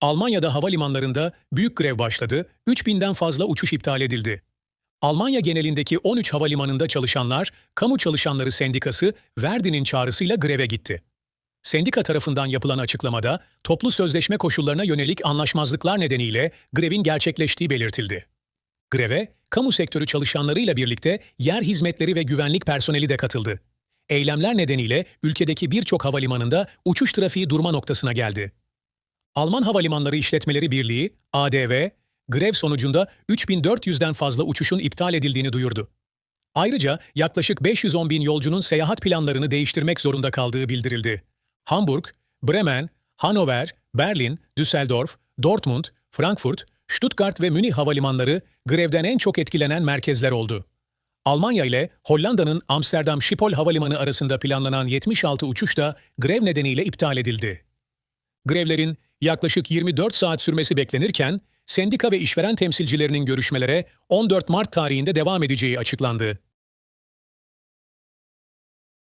Almanya'da havalimanlarında büyük grev başladı, 3000'den fazla uçuş iptal edildi. Almanya genelindeki 13 havalimanında çalışanlar, Kamu Çalışanları Sendikası Verdi'nin çağrısıyla greve gitti. Sendika tarafından yapılan açıklamada toplu sözleşme koşullarına yönelik anlaşmazlıklar nedeniyle grevin gerçekleştiği belirtildi. Greve, kamu sektörü çalışanlarıyla birlikte yer hizmetleri ve güvenlik personeli de katıldı. Eylemler nedeniyle ülkedeki birçok havalimanında uçuş trafiği durma noktasına geldi. Alman Havalimanları İşletmeleri Birliği, ADV, grev sonucunda 3400'den fazla uçuşun iptal edildiğini duyurdu. Ayrıca yaklaşık 510 bin yolcunun seyahat planlarını değiştirmek zorunda kaldığı bildirildi. Hamburg, Bremen, Hannover, Berlin, Düsseldorf, Dortmund, Frankfurt, Stuttgart ve Münih havalimanları grevden en çok etkilenen merkezler oldu. Almanya ile Hollanda'nın Amsterdam Schiphol Havalimanı arasında planlanan 76 uçuş da grev nedeniyle iptal edildi. Grevlerin yaklaşık 24 saat sürmesi beklenirken, sendika ve işveren temsilcilerinin görüşmelere 14 Mart tarihinde devam edeceği açıklandı.